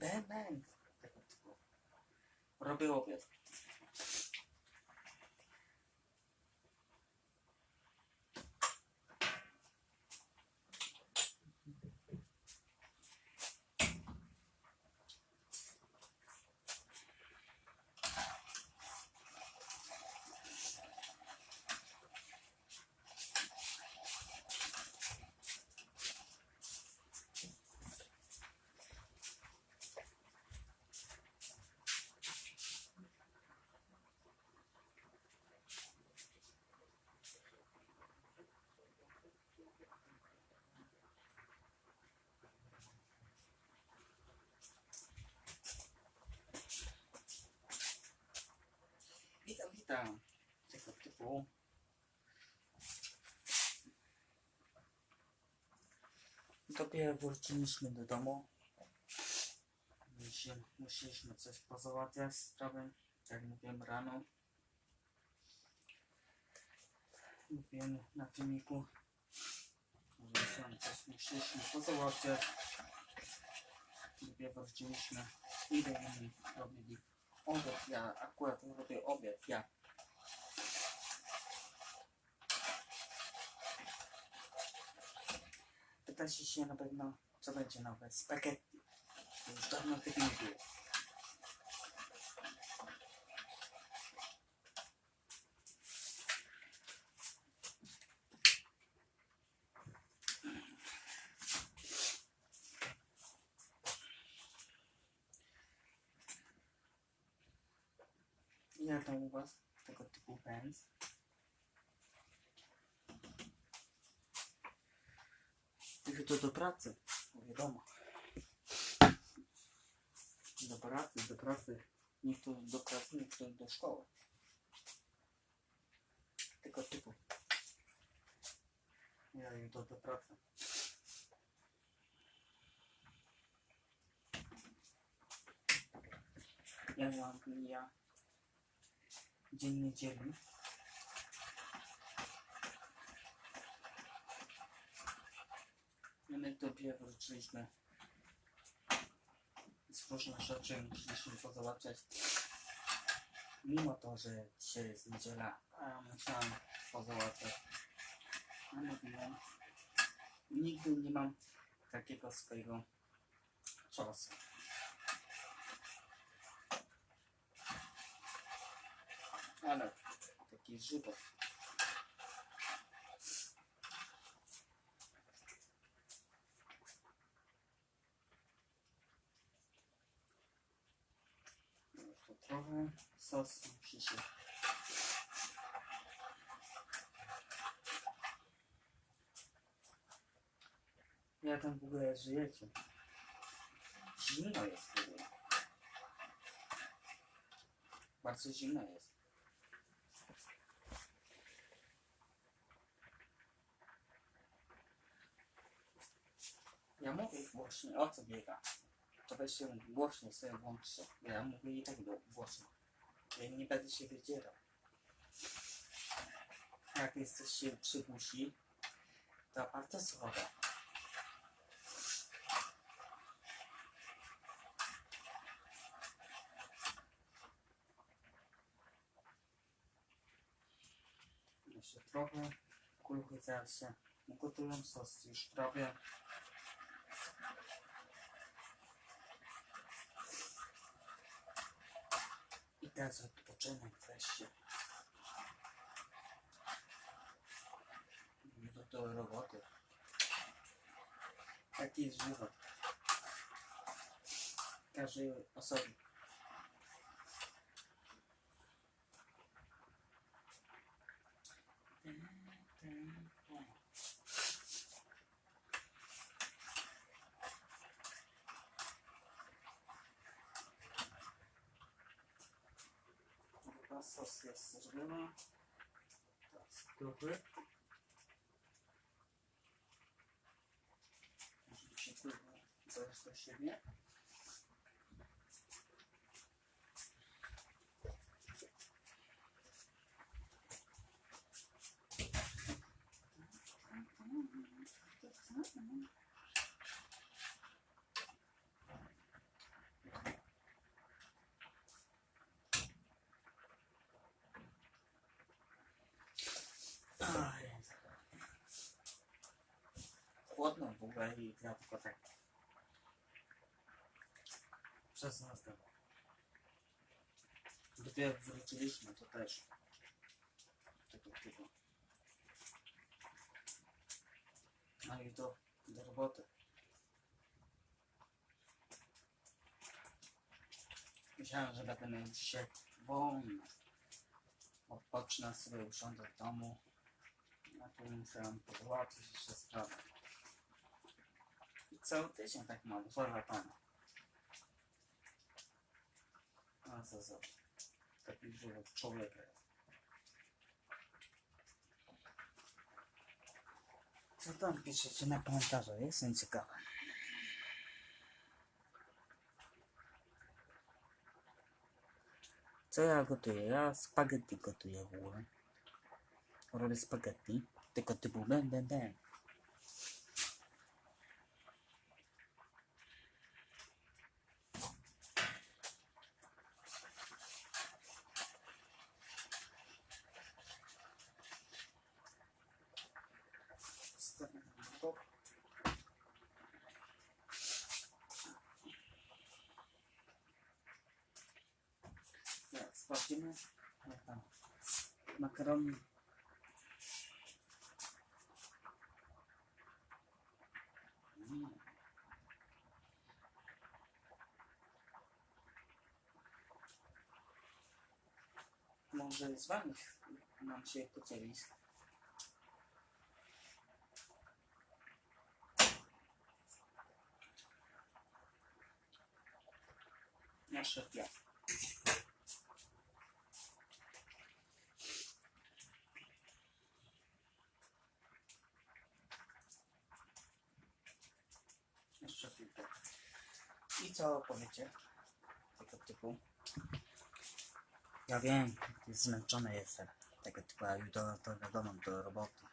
Batman. Robbie Williams. Dopiero wróciliśmy do domu. Musi- Musieliśmy coś pozałatwiać sprawy, jak mówiłem rano. Mówiłem na filmiku, że coś musieliśmy pozałatwiać. Dopiero wróciliśmy i będziemy robili obiad. Ja akurat robię obiad, ja. Pytacie się na pewno, co będzie nowe. Spaghetti. Już dawno tego nie było. U was tego typu pens? Tylko to do pracy, bo wiadomo. Do pracy, do pracy. Niech to do pracy, niech to do szkoły. Tego typu. Ja i to do pracy. Ja mam ja dzień niedzieli. I my dopiero wróciliśmy z różnych rzeczy musieliśmy pozałatwiać. Mimo to, że dzisiaj jest niedziela, a ja musiałem pozałatwiać. Ja mówiłem, nigdy nie mam takiego swojego czasu. Ale taki żywot. Jeszcze trochę sos musi się Jak tam w ogóle żyjecie? Zimno jest w ogóle. Bardzo zimno jest. Ja mówię głośniej, o co biega? To weź się głośniej sobie włączcie. Ja mówię i tak głośno. Ja nie będę się wydzierał. Jak jesteście przy buzi, to bardzo słabo. Jeszcze trochę. Kuluchy zaraz się ugotują, sos już prawie. Teraz odpoczynek wreszcie. Nie do tej roboty. Taki jest żywot. Każdej osobie. Chyba sos jest zrobiony. Teraz kruchy. Żeby się kurwa zaraz do siebie. chłodno w ogóle i ja tylko tak przez nas tam. Dopiero jak wróciliśmy, to też tego typu. No i do, do roboty. Myślałem, że będę dzisiaj wolno. Odpocznę sobie, usiądę w domu. A tu muszę załatwić jeszcze sprawę. Cały tydzień tak mam, wolę pana. A co za taki żywy człowiek jest. Co tam piszecie na komentarze? Jestem ciekawy. Co ja gotuję? Ja spaghetti gotuję w ogóle. Robię spaghetti, tylko typu ben, ben, sprawdzimy. jak tam. Może z wami mam się podzielić. Nasze piach. Chwilkę. I co powiecie? Tego typu. Ja wiem, zmęczony jestem. Tego typu, a jutro to wiadomo, do roboty.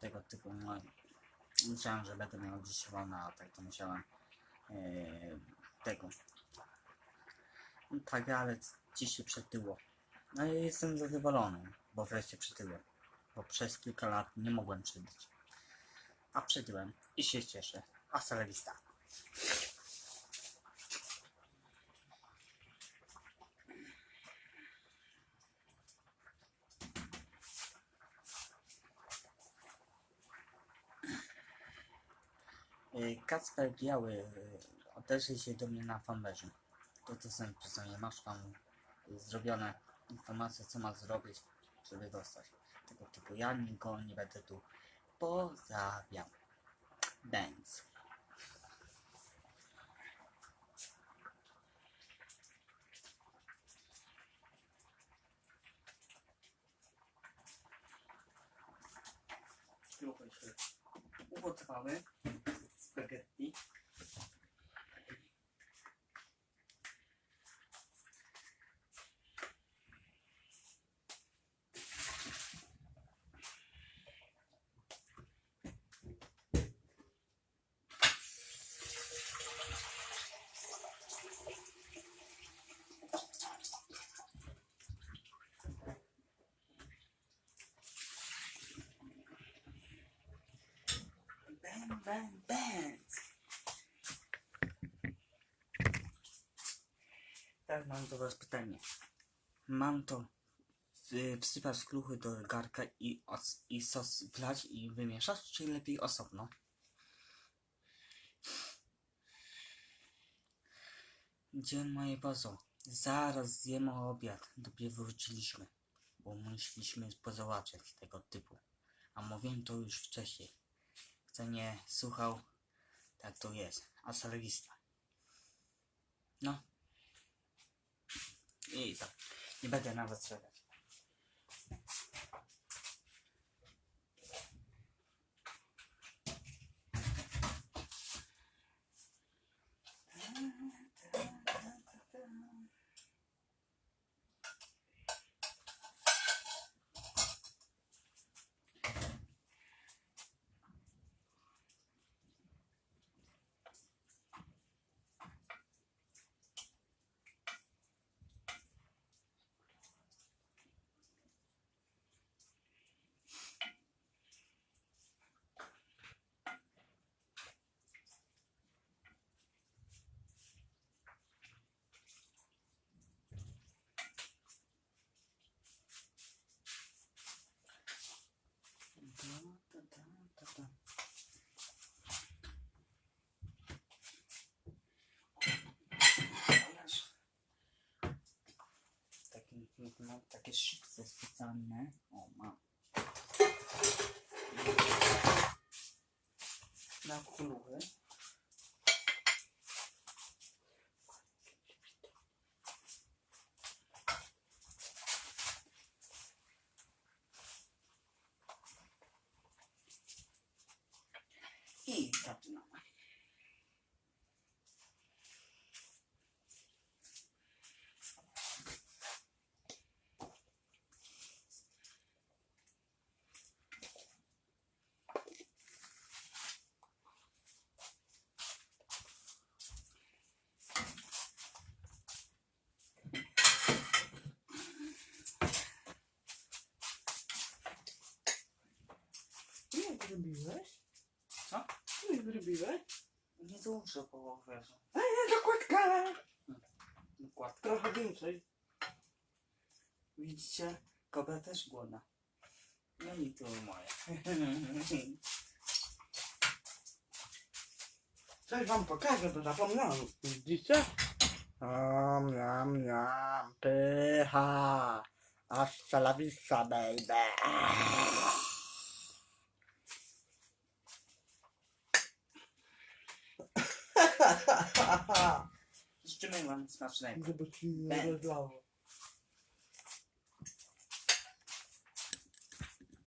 Tego typu, no. Myślałem, że będę miał dziś wolne, a tak to musiałem e, tego. No tak, ale dziś się przytyło. No i jestem zadowolony, bo wreszcie przytyłem. Bo przez kilka lat nie mogłem przytyć. A przytyłem i się cieszę. Hasta la vista. Kacper Biały y, odezwij się do mnie na fanpage'u. To to są pisanie, masz tam zrobione informacje, co ma zrobić, żeby dostać tego typu. Ja nikogo nie będę tu pozabiał. Dance. Trochę się ugotowały spaghetti. Mam do was pytanie. Mam to y, wsypać w kluchy do garka i, i sos wlać i wymieszać, czy lepiej osobno? Gdzie moje bazo? Zaraz zjemy obiad. Dopiero wróciliśmy, bo musieliśmy pozałatwiać tego typu. A mówiłem to już wcześniej. Kto nie słuchał, tak to jest. Asalista. No. I tak. Nie będę nawet strzelać. yaklaşık seslenme olmam. La kulağı. Zrobiłeś? Co? Ile zrobiłeś? Niedużo połowę. Nie, dokładka! Dokładka. Trochę więcej. Widzicie? Kobieta też głodna. No i to moje. Coś wam pokażę, bo zapomniałem. Widzicie? Om, niam, niam, pycha. Hasta la vista, baby. Hiç cümleyi lan smash sniper.